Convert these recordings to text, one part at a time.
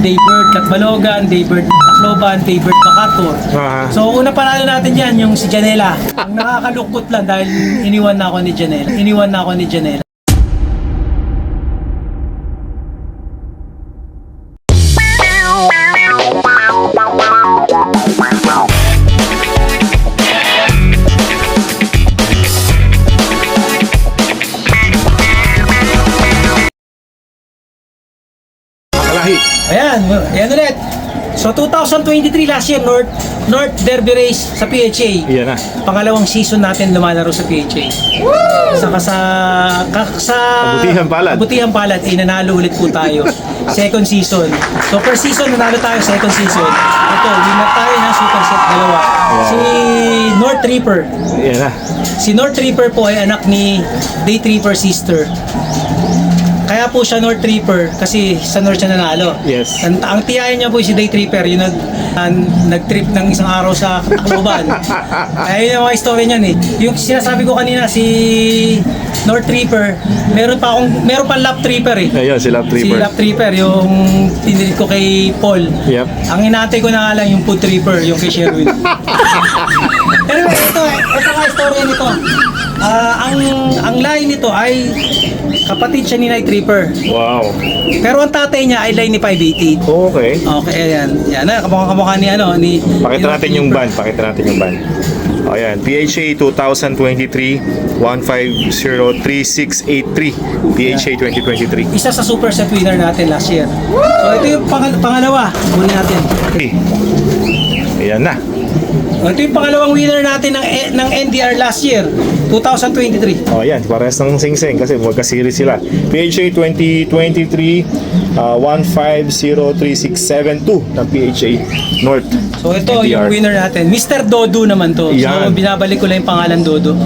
Daybird Katbalogan, Daybird Tacloban, Daybird Bacator. Aha. So una panalo natin dyan, yung si Janela. Ang nakakalungkot lang dahil iniwan na ako ni Janela. Iniwan na ako ni Janela. 2023 last year, North, North Derby Race sa PHA. Iyan na. Pangalawang season natin lumalaro sa PHA. Saka sa, ka, sa Kabutihan palad. Kabutihan palad, ay nanalo ulit po tayo. second season. So first season, nanalo tayo. Second season. Ito, winner tayo na super set dalawa. Wow. Si North Reaper. Iyan na. Si North Reaper po ay anak ni Day Tripper sister. Kaya po siya North Reaper kasi sa North siya nanalo. Yes. Ang, ang tiyahin niya po si Day Tripper, yung nag, an- nag-trip ng isang araw sa Tacloban. Kaya yun ang mga story niyan eh. Yung sinasabi ko kanina, si North Tripper, meron pa akong, meron pa lap tripper eh. Ayun, si Si Tripper. lap tripper, yung tinilig ko kay Paul. Yep. Ang inate ko na lang yung food tripper, yung kay Sherwin. anyway, ito, ito nga story nito. Ah, ang ang line nito ay kapatid siya ni Night Tripper. Wow. Pero ang tatay niya ay line ni 580. Okay. Okay, ayan. Yan na, kamukha-kamukha ni ano, ni... Pakita ni natin yung Tripper. ban. Pakita natin yung ban. O yan, PHA 2023 1503683 PHA 2023 Isa sa super set winner natin last year. So ito yung pangal- pangalawa. Muna natin. Okay. Ayan na. Ito yung pangalawang winner natin ng, E- ng NDR last year, 2023. O yan, parehas ng sing-sing kasi magka-series sila. PHA 2023 uh, 1503672 ng PHA North. So ito NDR. yung winner natin. Mr. Dodo naman to. So Yan. binabalik ko lang yung pangalan Dodo.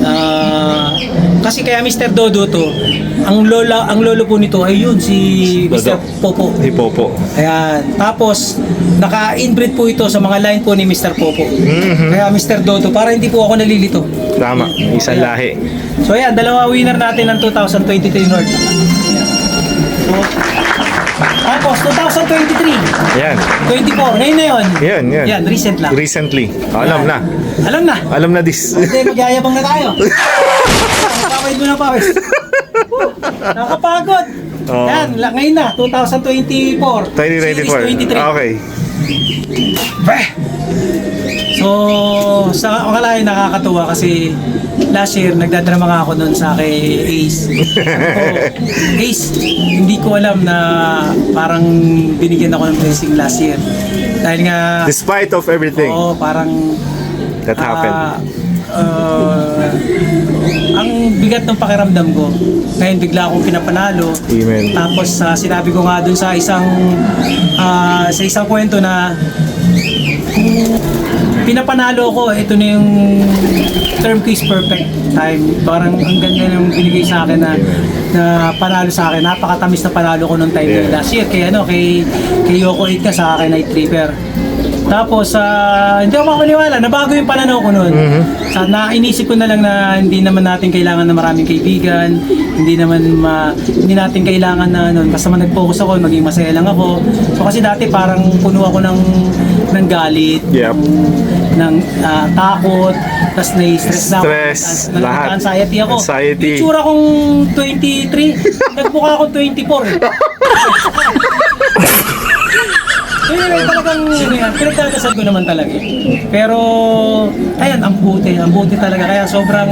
Ah, kasi kaya Mr. Dodo to, ang lola ang lolo po nito ay yun si Mr. Popo. Si Popo. Ayan. Tapos naka-inbreed po ito sa mga line po ni Mr. Popo. Mhm. Kaya Mr. Dodo para hindi po ako nalilito. Tama, isang Ayan. lahi. So ayan, dalawa winner natin ng 2023 North. Ayan. So, tapos 2023, Yan. 24, ngayon na yun. Yan, yan. Yan, recent lang. Recently. Alam na. Alam na. Alam na this. Hindi, magyayabang na tayo. Nakapawid mo na pawis. Woo, Nakapagod. Oo. Yan, la- ngayon na, 2024. 2024. Series 23. Okay. Beh! So, sa akalain nakakatuwa kasi last year nagdadrama nga ako noon sa kay Ace. Ako, Ace, hindi ko alam na parang binigyan ako ng blessing last year. Dahil nga, Despite of everything oo, parang that happened. Ah, ah, ang bigat ng pakiramdam ko. Ngayon bigla akong pinapanalo. Amen. Tapos ah, sinabi ko nga dun sa isang ah, sa isang kwento na pinapanalo ko, ito na yung term ko is perfect time. Parang ang ganda ng binigay sa akin na, na panalo sa akin. Napakatamis na panalo ko nung time Yeah. last year. Kay ano, kay, kay Yoko 8 ka sa akin, Night Tripper. Tapos, ah, hindi ako makapaniwala, nabago yung pananaw ko noon. Mhm. Sa na inisip ko na lang na hindi naman natin kailangan ng maraming kaibigan, hindi naman ma, hindi natin kailangan na ano, basta man nag-focus ako, maging masaya lang ako. So kasi dati parang puno ako ng ng galit, Yep. ng, ng ah, takot, tapos na-stress na ako. Stress, Nas- lahat. Anxiety ako. Anxiety. Yung tsura kong 23, nagmukha akong 24 eh. Anyway, talagang yan, pinagdadasal ko naman talaga. Pero, ayan, ang buti, ang buti talaga. Kaya sobrang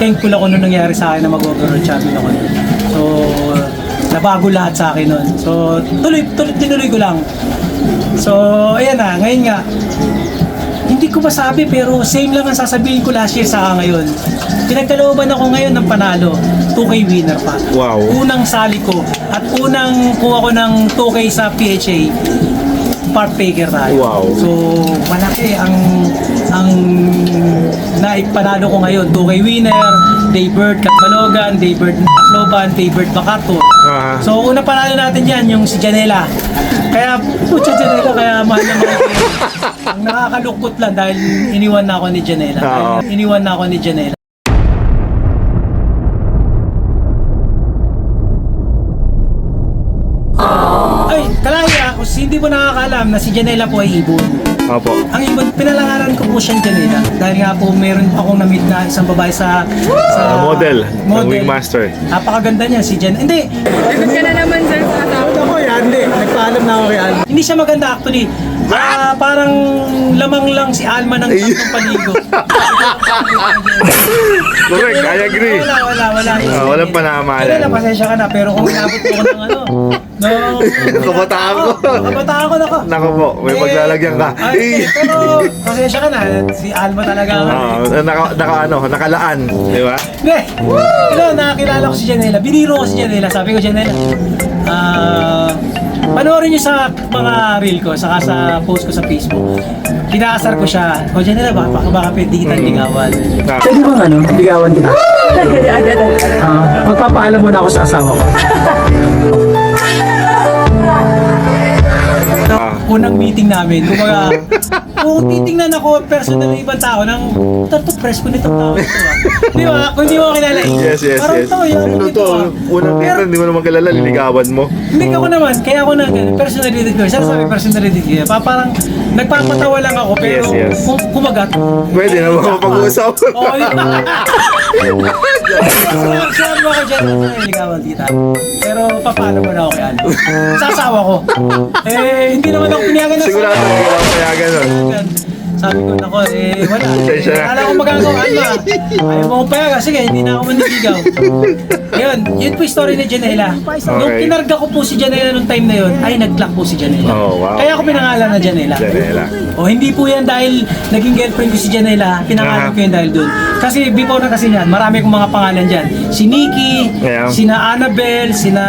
thankful ako nung nangyari sa akin na mag-overall champion ako. So, nabago lahat sa akin nun. So, tuloy, tuloy, tinuloy ko lang. So, ayan na, ngayon nga, hindi ko masabi pero same lang ang sasabihin ko last year sa ngayon. Pinagkalooban ako ngayon ng panalo. 2K winner pa. Wow. Unang sali ko at unang kuha ko ng 2K sa PHA part taker tayo. Wow. So, malaki ang ang naipanalo ko ngayon. 2K winner, Daybird Katbalogan, Daybird Tacloban, Daybird Bacator. Ah. So, una panalo natin yan, yung si Janela. Kaya, putya Janela, kaya mahal na mahal. Ang nakakalungkot lang dahil iniwan na ako ni Janela. Oo. Iniwan na ako ni Janela. Ay, kalaya ako si Kasi hindi po nakakaalam na si Janela po ay ibon. Opo. Ang ibon, pinalangaran ko po siyang Janela. Dahil nga po meron akong na-meet na isang babae sa... sa Ah, model, ng Wingmaster. Napakaganda niya si Jan. Hindi, Sagot ka na naman, sir, sa asawa. ako yan, hindi. Nagpaalam na ako kay Alma. Hindi siya maganda actually. Ah, parang lamang lang si Alma ng tatlong paligo. Correct, I agree. Wala, wala, wala. Ah, walang panamalan. Wala na, pasensya ka na. Pero kung inabot ko ng ano, no. Kabataan ko. Kabataan ko na ko. Nako po, may paglalagyan ka. Ay, Eh. pero pasensya ka na. Si Alma talaga. ano. Ah, naka, naka ano, nakalaan, di ba? Hindi. Ito, nakakilala ko si Janela. Biniro ko si Janela. Sabi ko, Janela, ah, panoorin niyo sa mga reel ko, saka sa post ko sa Facebook. Kinaasar ko siya. O, Janela, baka, baka, baka pwede kitang ligawan. Ah, Pwede bang ano, ligawan kita? Ah, magpapaalam muna ako sa asawa ko. Unang meeting namin, kumbaga, kung titingnan ako personal ng ibang tao, nang tato press ko nitong tao ito ah. Di ba? Kung hindi mo ako kilala, eh, yes, yes, parang yes. to, yan, Ano ito to? ah. Unang Pero, kita, hindi mo naman kilala, liligawan mo. Hindi ako naman, kaya ako na personality ko. Sana sabi personality ko. Pa, parang nagpapatawa lang ako pero Yes, yes. kung kumagat. Pwede na mapag-uusap. Oo, yun. Sabi mo ako dyan, ay, ligawan kita. Pero papalo mo na ako kay Ano. Sa asawa ko. Eh, hindi naman ako pinayagan ng Sigurado hindi kaya ganun. Yan. Sabi ko, nako, eh, wala. Pasensya na. Wala akong magagawa. Alma, ayaw mo akong payaga. Sige, hindi na ako maniligaw. Ayun, yun po yung story ni Janela. Nung Okay. kinarga ko po si Janela nung time na yun, ay nag-clock po si Janela. Oh, wow. Kaya ako pinangalan na Janela. Janela. O hindi po yan dahil naging girlfriend ko si Janela, pinangalan Aha. ko yan dahil doon. Kasi before na kasi yan, marami akong mga pangalan dyan. Si Nikki, Yeah. sina Annabelle, sina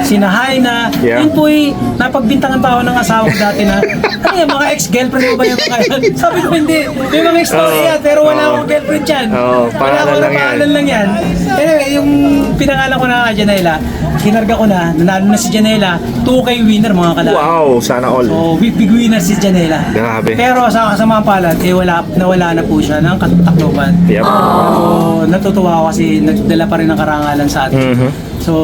sina Haina. Yeah. Yun po ay napagbintangan pa ako ng asawa ko dati na, ano yan, mga ex-girlfriend mo ba yung mga yan? Sabi ko hindi, may mga ex-story Oo. yan, pero wala Oo. akong girlfriend dyan. Oo, pangalan lang yan. pangalan lang yan. Anyway, yung pinangalan ko na kay Janela, kinarga ko na, nanalo na si Janela, 2K winner mga kalaki. Wow, sana all. So, big, big winner si Janela. Grabe. Pero sa kasamang palad, eh wala, nawala na po siya ng katakloban. Yep. So, natutuwa ako kasi nagdala pa rin ng karangalan sa atin. Mhm. So,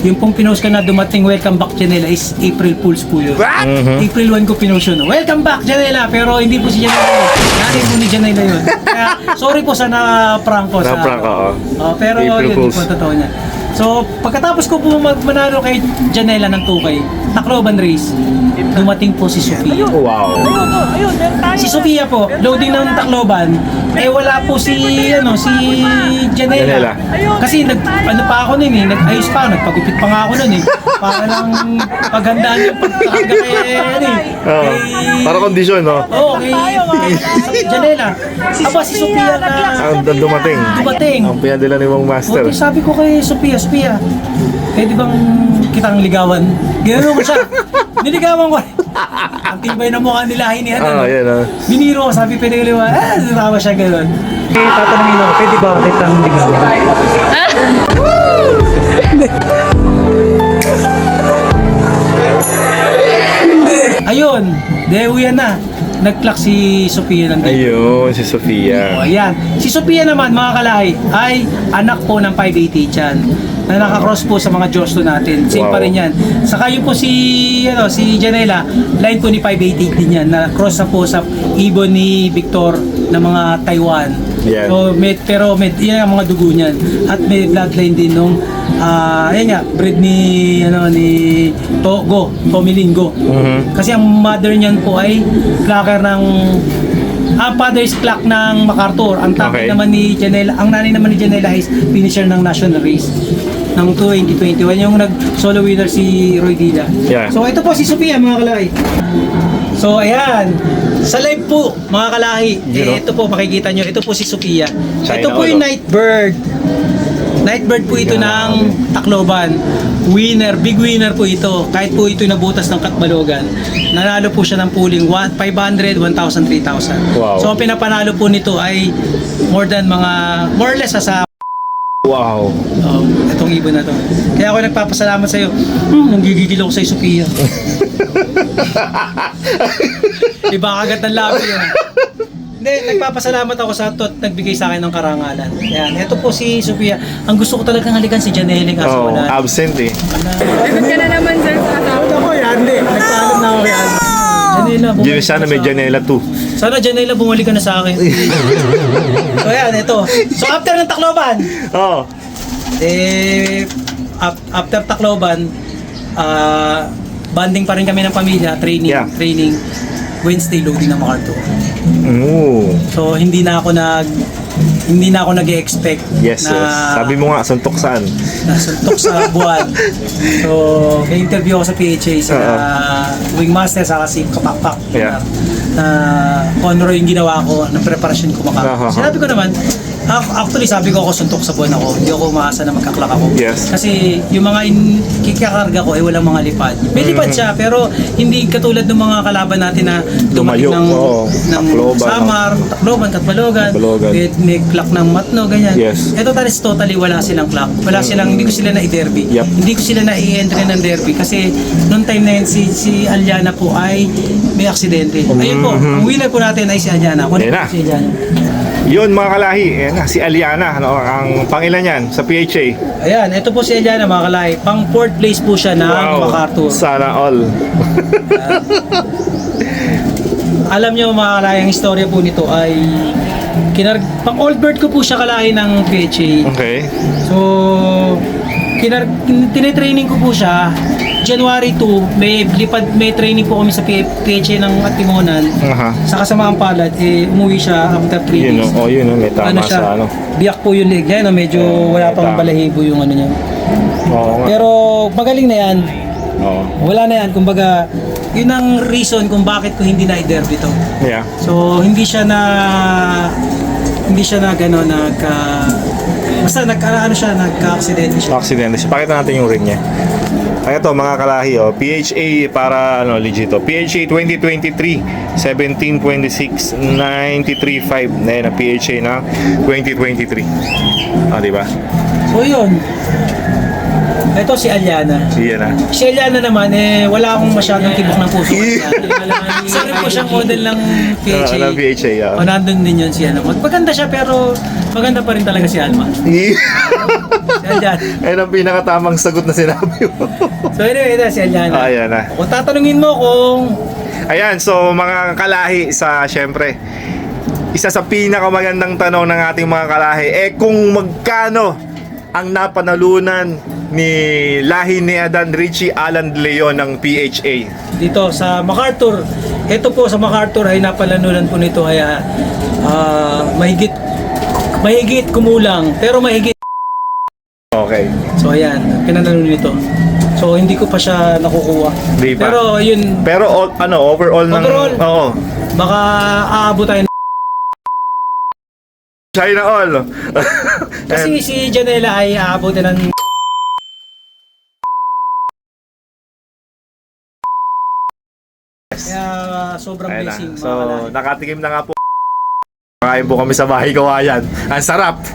yung pong pinost ko na dumating welcome back Janela is April Fools po yun. Mhm. April 1 ko pinost yun. Welcome back Janela! Pero hindi po si Janela yun. Nanay po ni Janela yun. Kaya, sorry po sa na-prank ko. sa- Na-prank ka, oh. Oh, pero April yun Fools. po totoo niya. So, pagkatapos ko po mag- manalo kay Janela ng 2K, Tacloban Race, dumating po si Sofia. Wow. Si Sofia po, loading ng Tacloban, eh wala po si, ano, si Janela. Janela. Kasi nag, ano pa ako nun eh, nag-ayos pa ako, nagpagupit pa nga ako nun eh. Para lang paghandaan yung pagkakaga kay, ano eh, Oh, kay- para kondisyon, no? Oo, kay, Janela. Aba, si Sofia na Ang ang dumating. dumating. Ang pinadala ni Mang Master. Okay, sabi ko kay Sophia, Sophia, eh di bang kitang ligawan? Ginano ko siya. Niligawan ko. Ang tibay na mukha nila, hinihan. Ah, yan ah. Biniro ko, sabi pwede ligawan. Ah, natawa siya gano'n. Eh, tatanungin ako, pwede ba kitang ligawan? Ayun, dewi na. Nag-clock si Sophia ng date. Ayun, si O, Sofia. ayan. Si Sophia naman, mga kalahi, ay anak po ng 580 dyan na nakakross po sa mga Diyosto natin. Same Wow. pa rin yan. Saka yun po si, ano, si Janela, line po ni 588 din yan, na cross na po sa ibon ni Victor ng mga Taiwan. Yan. So, may, pero may, yan ang mga dugo niyan. At may bloodline din nung, ah, ayan nga, breed ni, ano, ni Togo, Tomilingo. Mhm. Kasi ang mother niyan po ay clocker ng ang father is clock ng MacArthur. Ang tatay Okay. naman ni Janela, ang nanay naman ni Janela is finisher ng national race ng 2021 yung nag solo winner si Roy Dida. Yeah. So ito po si Sophia mga kalahi. So ayan, sa live po mga kalahi, You know? eh, ito po makikita nyo, ito po si Sophia. China ito po yung night bird. Night bird po ito ng Tacloban. Winner, big winner po ito. Kahit po ito nabutas ng Katbalogan. Nanalo po siya ng pooling 1, 500, 1,000, 3,000. Wow. So ang pinapanalo po nito ay more than mga, more or less sa Wow. Oh, itong ibon na to. Kaya ako nagpapasalamat sa iyo. Hmm, nanggigigil ako sa iyo, Sophia. Iba kagat ng labi yan. Hindi, nagpapasalamat ako sa to at nagbigay sa akin ng karangalan. Yan, ito po si Sophia. Ang gusto ko talagang halikan si Janelle kaso Oh, wala. absent eh. Sagot ka na naman, sir, sa asawa. Ako yan, hindi. Nagpa bumalik sana ka may sa- Janela 2. Sana Janela bumalik ka na sa akin. so yan, ito. So after ng Tacloban, Oo. eh, after Tacloban, ah, banding pa rin kami ng pamilya, training, Yeah. training. Wednesday loading ng MacArthur. Oo. So hindi na ako nag hindi na ako nag-expect Yes, na yes. Sabi mo nga, suntok saan? nasuntok sa buwan. So, may interview ako sa PHA sa Wingmaster sa si Kapakpak Yeah. na Conroy yung ginawa ko ng preparasyon ko maka. Sinabi ko naman, ac- actually sabi ko ako suntok sa buwan ako. Hindi ako umaasa na magkaklak ako. Yes. Kasi yung mga in, kikakarga ko ay walang mga lipad. May lipad Mm-hmm. siya pero hindi katulad ng mga kalaban natin na Lumayo, ng, oo. ng Tacloban, Samar, Tacloban, Katbalogan, Katbalogan. may, may clock ng Matno, ganyan. Yes. Ito talis totally wala silang clock. Wala silang, hindi ko sila na-derby. Yup. Hindi ko sila na-i-entry ng derby kasi noong time na yun, si, si Aliana po ay may aksidente. Ayun po, ang winner po natin ay si Aliana. Kunin Ayan po na. si Aliana. Yun mga kalahi, ayan na, si Aliana, ano, ang pangilan yan sa PHA. Ayan, ito po si Aliana mga kalay. Pang fourth place po siya ng MacArthur. Sana all. Alam niyo mga kalay, ang istorya po nito ay kinar pang old bird ko po siya kalay ng PHA. Okay. So, kinar tinitraining ko po siya. January 2, may lipad, may training po kami sa P- PHA ng Atimonan. Aha. Sa kasamaang palad, eh, umuwi siya after 3 Yun, days. oh, oh, yun, oh, may tama ano siya, sa ano. biyak po yung leg niya, no? medyo wala pang tama. balahibo yung ano niya. Oo nga. Pero magaling na yan. Oo. Wala na yan. Kumbaga, yun ang reason kung bakit ko hindi na i-derby to. Yeah. So, hindi siya na hindi siya na gano'n nag ah, basta nag ano siya nagka-aksidente siya. Accident. So, pakita natin yung ring niya. Ay, ito mga kalahi, oh. PHA para ano, legit to. PHA 2023, 1726, 93.5. Na yun, PHA na 2023. Ah, di ba? So, yun. Ito si Aliana. Yan na. Si Aliana naman, eh, wala akong masyadong tibok ng puso. Rin po siyang model ng PHA. Ah, ng PHA, ah. O, nandun din yun si ano. Maganda siya, pero maganda pa rin talaga si Alma. Si Aliana. Ayun ang pinakatamang sagot na sinabi mo. So, anyway, ito si Aliana. Ah, yan na. Kung tatanungin mo kung Ayan, so mga kalahi sa syempre isa sa pinakamagandang tanong ng ating mga kalahi eh kung magkano ang napanalunan ni lahi ni Adan Richie Alan Leon ng PHA. dito sa MacArthur. Ito po sa MacArthur ay napalanunan po nito ay ah, mahigit mahigit kumulang pero mahigit. So ayan pinanalunan nito so hindi ko pa siya nakukuha Di pa. pero yun Pero all, ano, overall ng Overall? Oo. baka aabot tayo China all. kasi si Janela ay aabot na ng kaya sobrang ayun na. blessing mga So, kalahit. nakatikim na nga po. Kain po kami sa bahay kawayan. Ang sarap.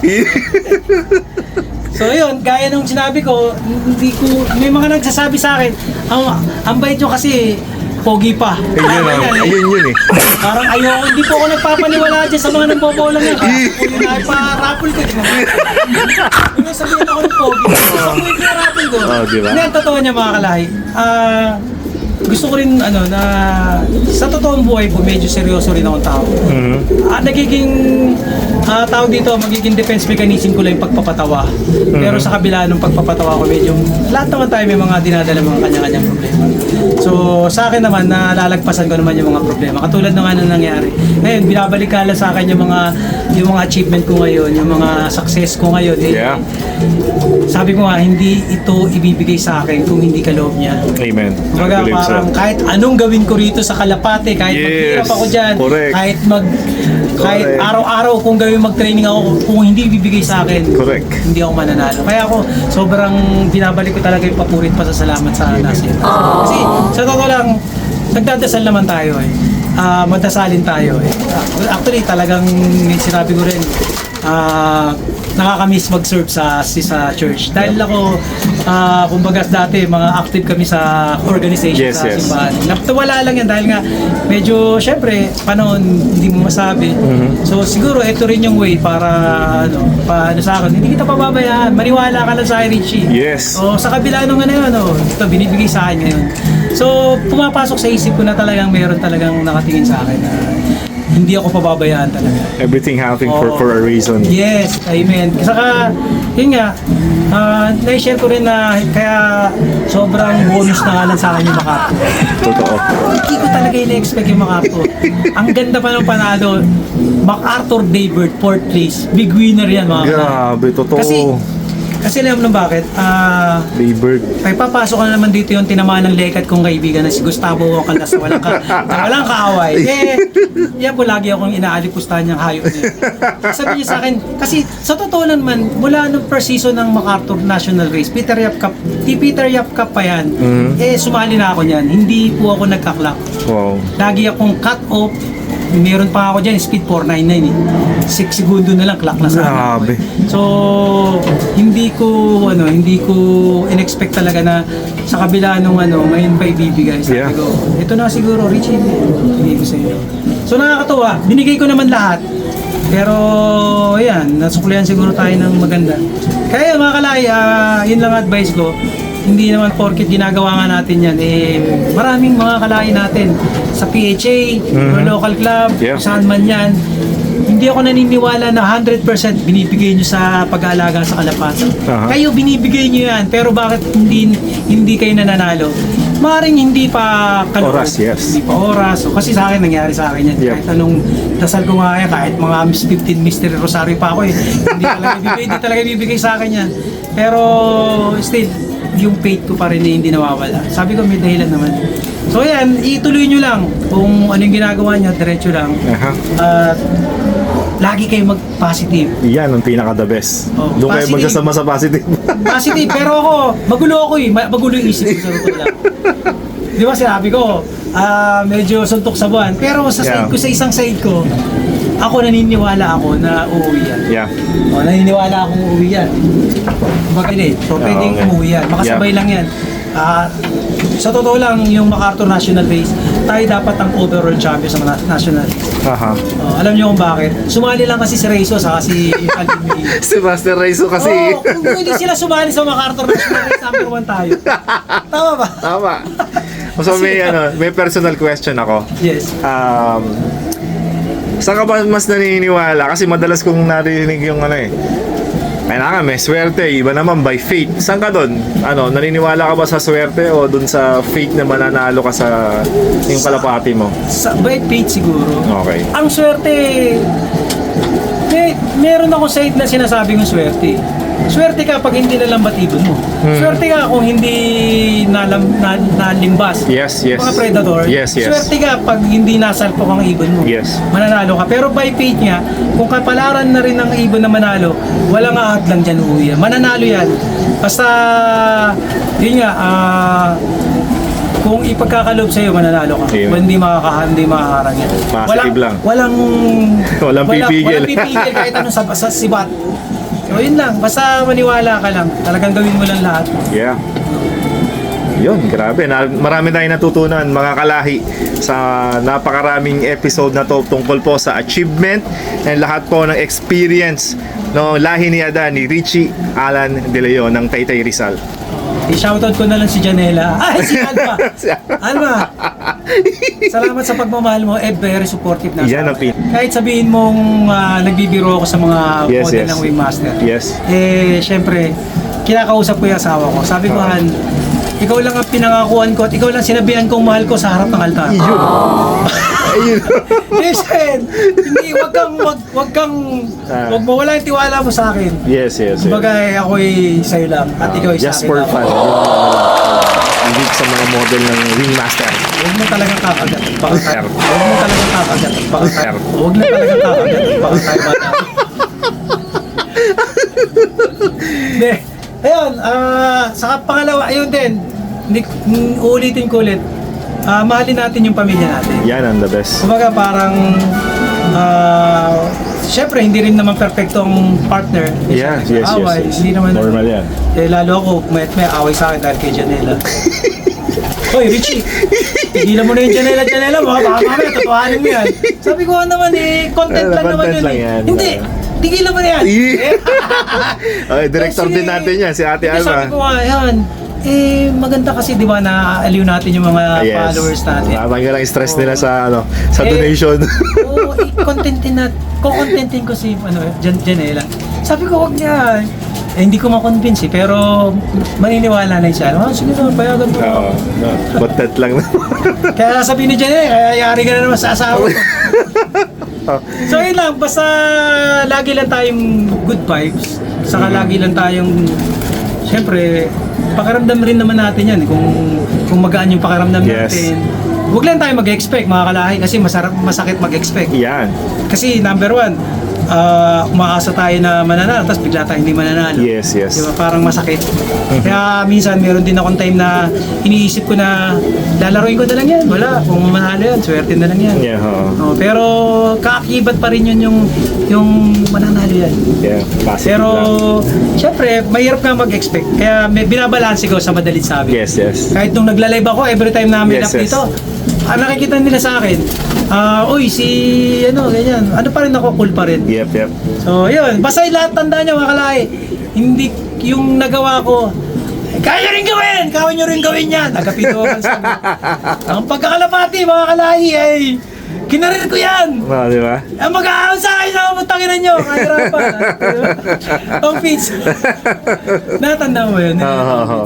So yun, gaya nung sinabi ko, hindi ko, may mga nagsasabi sa akin, ang, ang bait nyo kasi, pogi pa. Ayun, yan, eh. ayun yun eh. Parang ayoko, hindi po ako nagpapaniwala dyan sa mga nagbobola nga. Kaya po yun ay pa-raffle ko. Yung sabihin ako ng pogi. Gusto ko yung raffle ko. Oh, di ba? Hindi, ang totoo niya mga kalahi. Ah, gusto ko rin ano na sa totoong buhay po medyo seryoso rin akong tao. Mhm. Ah, nagiging ah, tawag dito, magiging defense mechanism ko lang yung pagpapatawa. Pero sa kabila ng pagpapatawa ko, medyo lahat naman tayo may mga dinadala mga kanya-kanyang problema. So, sa akin naman, nalalagpasan ko naman yung mga problema. Katulad ng ano nangyari. Ngayon, binabalik ka lang sa akin yung mga yung mga achievement ko ngayon, yung mga success ko ngayon. Eh, Yeah. Sabi ko nga, hindi ito ibibigay sa akin kung hindi ka loob niya. Amen. I Kumbaga believe so. parang kahit anong gawin ko rito sa Kalapate, kahit Yes, maghirap ako dyan, correct. kahit mag kahit Correct. araw-araw kung gawin mag-training ako, kung hindi bibigay sa akin, Correct. hindi ako mananalo. Kaya ako sobrang binabalik ko talaga yung papurit pa sa salamat sa nasa Kasi sa totoo lang, nagdadasal naman tayo eh. Ah, madasalin tayo eh. Actually, talagang sinabi ko rin, ah nakakamiss mag-serve sa sa church. Dahil ako, ah kumbaga dati, mga active kami sa organization Yes, sa yes. simbahan. Nawala lang yan dahil nga medyo syempre panahon hindi mo masabi. Mm-hmm. So siguro ito rin yung way para ano, para sa akin. Hindi kita pababayaan. Maniwala ka lang sa Richie. Yes. O sa kabila nung ano yun, oh, ito binibigay sa akin ngayon. So, pumapasok sa isip ko na talagang meron talagang nakatingin sa akin na hindi ako pababayaan talaga. Everything happening for Oo. for a reason. Yes, amen. Saka, yun nga, uh, na-share ko rin na kaya sobrang bonus na nga lang sa akin yung Macarthur. Totoo. Hindi ko talaga ina-expect yung MacArthur. Ang ganda pa ng panalo. MacArthur Daybird, fourth place. Big winner yan mga kapatid. Grabe, totoo. Kasi, kasi alam mo bakit? Ah, Daybird. ay papasok na naman dito yung tinamaan ng lekat kong kaibigan na si Gustavo Ocalas na walang, ka, na walang kaaway. Eh, yan po lagi akong inaalipustahan niyang hayop niya. Sabi niya sa akin, kasi sa totoo lang man, mula nung first season ng MacArthur National Race, Peter Yap Cup, di Peter Yap Cup pa yan, Mhm. eh sumali na ako niyan. Hindi po ako nagkaklak. Wow. Lagi akong cut off. Meron pa ako dyan, speed 499 eh. 6 segundo na lang, clock na sa. Grabe. So, hindi ko, ano, hindi ko in-expect talaga na sa kabila nung ano, ngayon pa ibibigay. Sabi Yeah. ko, ito na siguro, Richie, bigay ko sa. So, nakakatuwa. Binigay ko naman lahat. Pero, ayan, nasuklihan siguro tayo ng maganda. Kaya mga kalay, ah, yun lang advice ko. Hindi naman porket ginagawa nga natin yan, eh, maraming mga kalay natin sa PHA, or local club, Yeah. saan man yan. Hindi ako naniniwala na 100% binibigay nyo sa pag-aalaga sa kalapatan. Aha. Kayo binibigay nyo yan, pero bakit hindi hindi kayo nananalo? Maring hindi pa kaloob. Oras, yes. Hindi pa oras. So, kasi sa akin, nangyari sa akin yan. Yep. Kahit anong dasal ko nga yan, kahit mga Miss 15 Mystery Rosario pa ako eh. hindi talaga bibigay, hindi talaga bibigay sa akin yan. Pero still, yung faith ko pa rin eh, hindi nawawala. Sabi ko, may dahilan naman. So yan, ituloy nyo lang. Kung ano yung ginagawa nyo, diretso lang. Aha. At lagi kayo mag-positive. Yan ang pinaka the best. Oh, Doon kayo positive. magsasama sa positive. Positive, pero ako, magulo ako eh. Ma- Magulo yung isip ko sa totoo lang. Di ba sinabi ko, ah medyo suntok sa buwan. Pero sa Yeah. side ko, sa isang side ko, ako naniniwala ako na uuwi yan. yeah. O, naniniwala akong uuwi yan. Bakit eh? So, Ah, pwedeng okay. umuwi yan. Makasabay Yeah. lang yan. Ah, sa totoo lang, yung MacArthur National Race, tayo dapat ang overall champion sa na- national race. Aha. Oh, alam niyo kung bakit? Sumali lang kasi si Reyso sa si Alvin Miguel. Si Master Raizo kasi. Oo, kung hindi sila sumali sa MacArthur National Race, number one tayo. Tama ba? Tama. So may ano, may personal question ako. Yes. Um, saan ka ba mas naniniwala? Kasi madalas kong narinig yung ano eh. Kailangan may swerte, iba naman by fate. Saan ka doon? Ano, naniniwala ka ba sa swerte o doon sa fate na mananalo ka sa yung kalapati mo? Sa by fate siguro. Okay. Ang swerte, may, meron ako side na sinasabi ng swerte. Swerte ka pag hindi nalambat ibon mo. Hmm. Swerte ka kung hindi nalam, na, nalimbas. Yes, yes. Mga predator. Yes, yes. Swerte ka pag hindi nasalpok ang ibon mo. Yes. Mananalo ka. Pero by fate nga, kung kapalaran na rin ng ibon na manalo, walang ahad lang dyan uuwi yan. Mananalo yan. Basta, yun nga, ah, kung ipagkakalob sa'yo, mananalo ka. Yeah. Hindi makaka, hindi makaharang yan. Positive lang. Walang, Walang pipigil. Walang pipigil kahit anong sa, sa sibat. So yun lang, basta maniwala ka lang. Talagang gawin mo lang lahat. Yeah. Yun, grabe. Na, marami tayong natutunan mga kalahi sa napakaraming episode na to tungkol po sa achievement and lahat po ng experience no lahi ni Adan ni Richie Alan De Leon ng Taytay Rizal. I-shoutout ko na lang si Janela. Ay, si Alma. Alma, salamat sa pagmamahal mo. Eh, very supportive na. Yan ang pin- akin. Kahit sabihin mong ah, nagbibiro ako sa mga Yes, model yes. ng Wingmaster. Yes. Eh, syempre, kinakausap ko yung asawa ko. Sabi ko, Ah. Han, ikaw lang ang pinangakuan ko at ikaw lang sinabihan kong mahal ko sa harap ng altar. Ayun. Ayun. Listen, hindi, wag kang, wag, wag kang, Ah. wag mo, wala yung tiwala mo sa akin. yes, yes. yes. Kumbaga, eh, ako'y sa'yo lang at ikaw sa Just akin for lang. fun. Yun. Hindi sa mga model ng Wingmaster. Huwag mo talagang kakagat. Baka Sir. tayo. Huwag mo talagang kakagat. Baka Sir. tayo. Huwag na talagang kakagat. Baka tayo bata. Hindi. Ayun, ah, sa pangalawa, ayun din. Hindi, uulitin ko ulit. Ah, mahalin natin yung pamilya natin. Yan ang the best. Kumbaga parang ah Siyempre, hindi rin naman perfectong partner. Yeah, Minsan yes, yes, away, yes. Hindi naman. Normal yan. Eh, lalo ako, may, may away sa akin dahil kay Janela. Hoy, Richie, tigilan mo na yung Janela, Janela mo. Baka mamaya, totohanin mo yan. Sabi ko "Ah, naman eh, content lang naman yun eh. Hindi, tigilan mo na yan. Eh. Okay, director kasi- din natin yan, si Ate Sabi Alma. ko nga, yan, Eh, maganda kasi, di ba, naaaliw natin yung mga followers natin. Matanggal ang stress nila sa ano, sa Eh, donation. Oo, i-contentin na, kukontentin ko si, ano, Jan Janela. Sabi ko, wag niya. Eh, hindi ko ma-convince eh, pero maniniwala na siya. Oh, sige na, payagan mo. Oo. no, But that lang. Kaya sabi ni Janela, kaya yari ka na naman sa asawa ko. So yun lang, basta lagi lang tayong good vibes. Saka lagi lang tayong, syempre, pakiramdam rin naman natin yan. Kung, kung magaan yung pakiramdam Yes. natin. Huwag lang tayo mag-expect mga kalahi kasi masarap, masakit mag-expect. Yan. Kasi number one, ah, umaasa tayo na mananalo, tapos bigla tayo hindi mananalo. Yes, yes. Di ba? Parang masakit. Kaya minsan meron din akong time na iniisip ko na lalaroin ko na lang yan. Wala, kung manalo yan, swerte na lang yan. Yeah, oo. Oh, pero kaakibat pa rin yun yung yung mananalo yan. Yeah, Pero lang. syempre, mahirap nga mag-expect. Kaya may binabalanse ko sa madalit sabi. Yes, yes. Kahit nung nagla-live ako, every time na may Yes, up yes. dito, ah, nakikita nila sa akin, ah, uy, si, ano, ganyan, ano pa rin ako, cool pa rin. Yep, yep. So, yun, basta yung lahat tanda nyo, mga kalay, hindi yung nagawa ko, kaya rin gawin! Kaya nyo rin gawin yan! Agapito ka sabi. Ang pagkakalapati, mga kalay, ay, kinarir ko yan! Oo, di ba? Ang mag-aahon sa akin na putanginan nyo, kahirapan. Tom Fitz. Natanda mo yun. Oo, oo.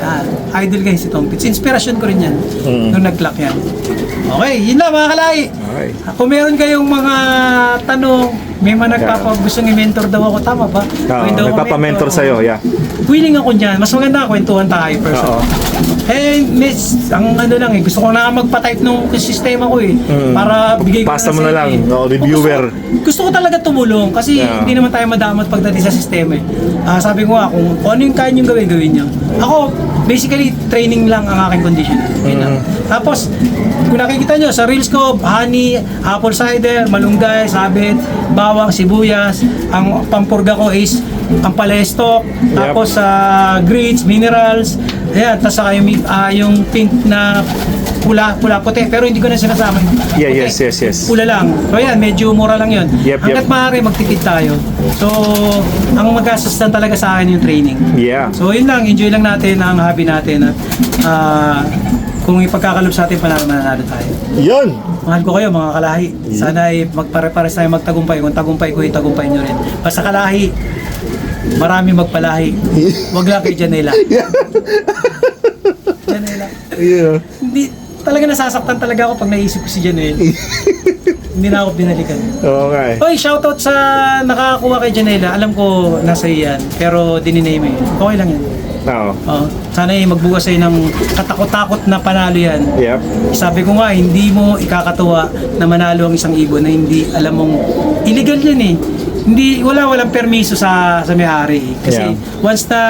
Ah, idol guys si Tom Fitz. Inspirasyon ko rin yan. Mm. Nung nag-clock yan. Okay, yun lang mga kalay. Okay. Kung meron kayong mga tanong, may mga nagpapa gustong i-mentor daw ako, tama ba? Oo, May daw ako nagpapa-mentor mentor. sa'yo, yeah. Willing ako dyan. Mas maganda kwentuhan tayo person. Oo. Eh, miss, ang ano lang eh, gusto ko na magpa-type nung sistema ko eh. Mm. Para bigay ko Pasa na mo na lang, no, reviewer. Gusto, ko- gusto ko talaga tumulong kasi Yeah. hindi naman tayo madamot pagdating sa sistema eh. Ah, sabi ko nga, kung, kung ano yung kaya nyo gawin, gawin nyo. Ako, basically, training lang ang aking condition. Yun lang. Mm-hmm. Tapos, kung nakikita nyo, sa reels ko, honey, apple cider, malunggay, sabit, bawang, sibuyas. Ang pampurga ko is ang palestok, tapos sa grits, minerals, ayan, tapos saka yung, ah, yung pink na pula, pula puti, pero hindi ko na sinasama. Yeah, puti. yes, yes, yes. Pula lang. So ayan, medyo mura lang yun. Yep, Hanggat yep. maaari, magtipid tayo. So, ang magastos lang talaga sa akin yung training. Yeah. So yun lang, enjoy lang natin ang hobby natin at ah, kung ipagkakalob sa atin, panalo mananalo tayo. Yun! Mahal ko kayo mga kalahi. Sana ay magpare-pares tayo magtagumpay. Kung tagumpay ko, itagumpay nyo rin. Basta kalahi, marami magpalahi. Huwag lang kay Janela. Janela. Yeah. Hindi, talaga nasasaktan talaga ako pag naisip ko si Janela. Hindi na ako binalikan. Eh. Oy, shoutout sa nakakakuha kay Janela. Alam ko nasa iyo yan, pero dininame eh. Okay lang yan. Oo. Oh, sana ay magbukas sa'yo ng katakot-takot na panalo yan. Yep. Sabi ko nga, hindi mo ikakatuwa na manalo ang isang ibon na hindi alam mong illegal yan eh. Hindi, wala walang permiso sa sa may-ari. Kasi Yeah. once na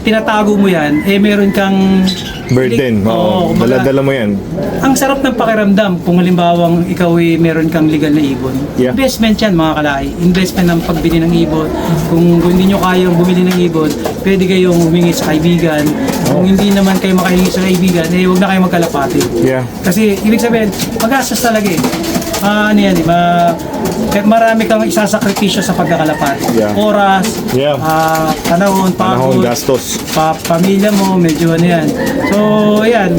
tinatago mo yan, eh meron kang Burden. Oo. kumbaga, Dala-dala mo yan. ang sarap ng pakiramdam kung halimbawang ikaw ay meron kang legal na ibon. Yeah. Investment yan mga kalay. Investment ng pagbili ng ibon. Kung, kung hindi nyo kayang bumili ng ibon, pwede kayong humingi sa kaibigan. Kung hindi naman kayo makahingi sa kaibigan, eh huwag na kayo magkalapati. Yeah. Kasi ibig sabihin, magastos talaga eh. Ah, ano yan, di ba? Kahit marami kang isasakripisyo sa pagkakalapati. Yeah. Oras, Yeah. ah, panahon, Panahon, pagod, gastos. pa pamilya mo, medyo ano yan. So, ayan,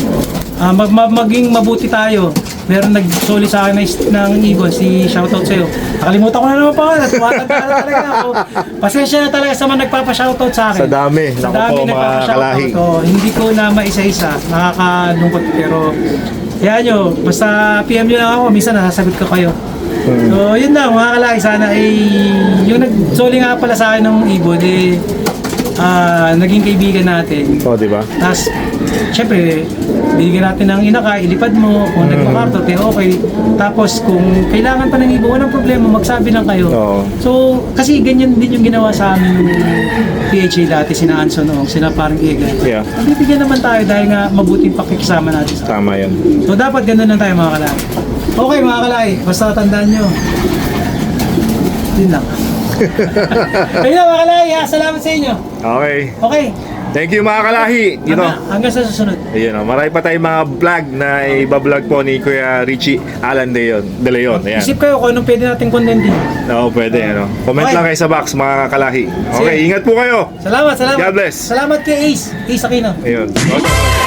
ah, mag, mag- maging mabuti tayo. Meron nagsoli sa akin ng ibon, si shoutout sa'yo. Nakalimutan ko na naman pa, tumatanda na talaga ako. Pasensya na talaga sa mga nagpapa-shoutout sa akin. Sa dami. Sa dami po, nagpapa-shoutout. kalahi. So, hindi ko na maisa-isa. Nakakalungkot. Pero, kaya nyo, basta PM nyo lang ako, minsan nasasagot ko kayo. So, yun lang, mga kalaki, sana ay, yung nagsoli nga pala sa akin ng ibon, eh, ah, naging kaibigan natin. Oo, di ba? Tapos, syempre, bigyan natin ng inaka, ilipad mo, kung nagpakarto, te, okay. Tapos, kung kailangan pa ng ibon, walang problema, magsabi lang kayo. Oo. So, kasi ganyan din yung ginawa sa amin ng PHA dati, sina Anson Ong, sina parang Egan. Yeah. Bibigyan naman tayo dahil nga mabuting pakikisama natin sa Tama yan. So dapat ganun lang tayo mga kalay. Okay mga kalay, basta tandaan nyo. Yun lang. Ayun lang mga kalay, ha? salamat sa inyo. Okay. Okay, Thank you mga kalahi. You know, Hanggang, sa susunod. Ayun, oh, marami pa tayong mga vlog na iba-vlog po ni Kuya Richie Alan De, Leon. De Leon. Ayan. Isip kayo kung anong pwede natin content din. Oo, pwede. Ano. Comment Okay. lang kayo sa box mga kalahi. Okay, Sige. ingat po kayo. Salamat, salamat. God bless. Salamat kay Ace. Ace Aquino. Ayun. Okay.